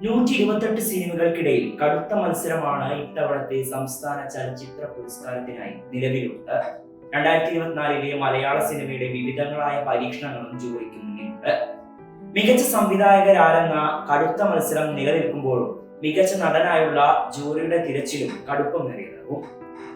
നൂറ്റി ഇരുപത്തെട്ട് സിനിമകൾക്കിടയിൽ കടുത്ത മത്സരമാണ് ഇത്തവണത്തെ സംസ്ഥാന ചലച്ചിത്ര പുരസ്കാരത്തിനായി നിലവിലുണ്ട് രണ്ടായിരത്തി ഇരുപത്തിനാലിലെ മലയാള സിനിമയുടെ വിവിധങ്ങളായ പരീക്ഷണങ്ങളും ജോലിക്ക് മുന്നിലുണ്ട്. മികച്ച സംവിധായകരാരെന്ന കടുത്ത മത്സരം നിലനിൽക്കുമ്പോഴും മികച്ച നടനായുള്ള ജൂറിയുടെ തിരച്ചിലും കടുപ്പമേറിയതാകും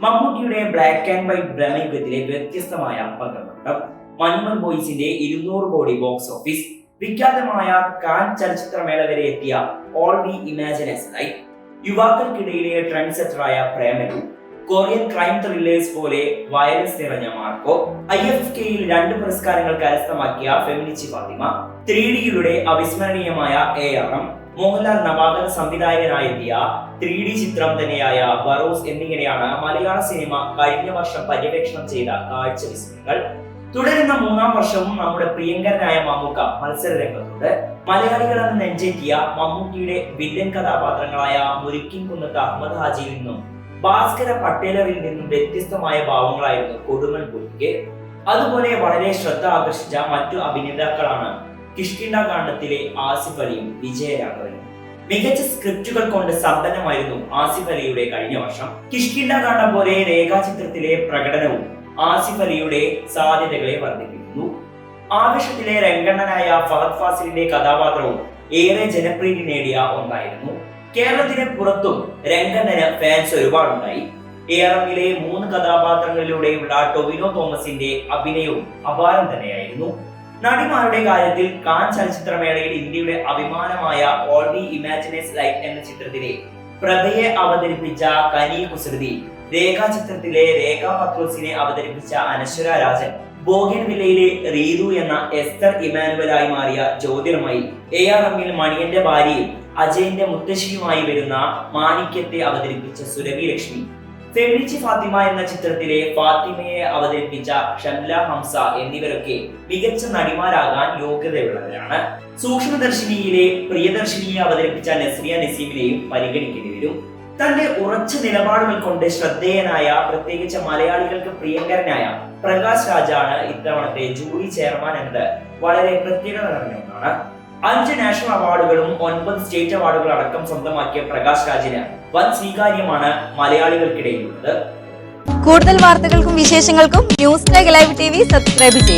മമ്മൂട്ടിയുടെ ബ്ലാക്ക് ആൻഡ് വൈറ്റ് ഭ്രമയുഗത്തിലെ വ്യത്യസ്തമായ പകർന്നോട്ടം മനുമൻ ബോയ്സിന്റെ ഇരുന്നൂറ് കോടി ബോക്സ് ഓഫീസ് വിഖ്യാതമായ കാൻ ചലച്ചിത്രമേള വരെ എത്തിയ ഓൾ ദി ഇമാജിനസ് ആയി യുവാക്കൾക്കിടയിലെ ട്രെൻഡ് സെറ്ററായ പ്രേമലു കൊറിയൻ ക്രൈം ത്രില്ലേഴ്സ് പോലെ വയലൻസ് നിറഞ്ഞ മാർക്കോ ഐ എഫ് കെയിൽ രണ്ട് പുരസ്കാരങ്ങൾ കരസ്ഥമാക്കിയ ഫെമിനിച്ചി ഫാത്തിമ ത്രീ ഡിയുടെ അവിസ്മരണീയമായ എ ആർ എം മോഹൻലാൽ നവാഗത സംവിധായകനായെത്തിയ ത്രീ ഡി ചിത്രം തന്നെയായ ബറോസ് എന്നിങ്ങനെയാണ് മലയാള സിനിമ കഴിഞ്ഞ വർഷം പര്യവേക്ഷണം ചെയ്ത കാഴ്ച വിസ്മയങ്ങൾ. തുടരുന്ന മൂന്നാം വർഷവും നമ്മുടെ പ്രിയങ്കരനായ മമ്മൂക്ക മത്സര രംഗത്തുണ്ട് മലയാളികളെന്ന് നെഞ്ചേറ്റിയ മമ്മൂട്ടിയുടെ വില്ലൻ കഥാപാത്രങ്ങളായ മുരുക്കിൻ കുന്നത്ത് അഹമ്മദ് ഹാജിയിൽ നിന്നും ഭാസ്കര പട്ടേലറിൽ നിന്നും വ്യത്യസ്തമായ ഭാവങ്ങളായിരുന്നു കൊടുമൺ പുലിക്ക് അതുപോലെ വളരെ ശ്രദ്ധ ആകർഷിച്ച മറ്റു അഭിനേതാക്കളാണ് കിഷ്കിണ്ട കാണ്ഡത്തിലെ ആസിഫ് അലിയും വിജയരാഘവനും. മികച്ച സ്ക്രിപ്റ്റുകൾ കൊണ്ട് സമ്പന്നമായിരുന്നു ആസിഫ് അലിയുടെ കഴിഞ്ഞ വർഷം. കിഷ്കിണ്ട കാണ്ഡം പോലെ രേഖാചിത്രത്തിലെ പ്രകടനവും ആസിഫ് അലിയുടെ സാധ്യതകളെ വർദ്ധിപ്പിക്കുന്നു. ആവശ്യത്തിലെ രംഗണ്ണനായ ഫഹദ് ഫാസിലിന്റെ കഥാപാത്രവും ഏറെ ജനപ്രീതി നേടിയ ഒന്നായിരുന്നു. കേരളത്തിന് പുറത്തും രംഗണ്ണന് ഫാൻസ് ഒരുപാടുണ്ടായി. ഏറമിലെ മൂന്ന് കഥാപാത്രങ്ങളിലൂടെയുള്ള ടൊവിനോ തോമസിന്റെ അഭിനയവും അപാരം തന്നെയായിരുന്നു. നടിമാരുടെ കാര്യത്തിൽ കാൻ ചലച്ചിത്രമേളയിൽ ഇന്ത്യയുടെ അഭിമാനമായ ഓൾ ദി ഇമാജിനേഴ്സ് ലൈഫ് എന്ന ചിത്രത്തിലെ പ്രഭയെ അവതരിപ്പിച്ച കനി കുസൃതി രേഖാചിത്രത്തിലെ രേഖാ പത്രോസിനെ അവതരിപ്പിച്ച അനശ്വര രാജൻ ബോഗൻവില്ലയിലെ റീതു എന്ന എസ്തർ ഇമാനുവലായി മാറിയ ജ്യോതിർമയി എ ആർ എമ്മിൽ മണിയന്റെ ഭാര്യയും അജയന്റെ മുത്തശ്ശിയുമായി വരുന്ന മാണിക്യത്തെ അവതരിപ്പിച്ച സുരഭി ലക്ഷ്മി ഫെമിനിച്ചി ഫാത്തിമ എന്ന ചിത്രത്തിലെ ഫാത്തിമയെ അവതരിപ്പിച്ച ഷംല ഹംസ എന്നിവരൊക്കെ മികച്ച നടിമാരാകാൻ യോഗ്യതയുള്ളവരാണ്. സൂക്ഷ്മദർശിനിയിലെ പ്രിയദർശിനിയെ അവതരിപ്പിച്ച നസ്രിയ നസീമിനെയും പരിഗണിക്കേണ്ടി വരും. തന്റെ ഉറച്ച നിലപാടുകൾ കൊണ്ട് ശ്രദ്ധേയനായ പ്രത്യേകിച്ച് മലയാളികൾക്ക് പ്രിയങ്കരനായ പ്രകാശ് രാജാണ് ഇത്തവണത്തെ ജൂറി ചെയർമാൻ എന്നത്. വളരെ പ്രത്യേകത നിറഞ്ഞ ഒന്നാണ്. അഞ്ച് നാഷണൽ അവാർഡുകളും ഒൻപത് സ്റ്റേറ്റ് അവാർഡുകൾ അടക്കം സ്വന്തമാക്കിയ പ്രകാശ് രാജിന് വൻ സ്വീകാര്യമാണ് മലയാളികൾക്കിടയിലുള്ളത്. കൂടുതൽ വാർത്തകൾക്കും വിശേഷങ്ങൾക്കും news live T V subscribe ചെയ്യും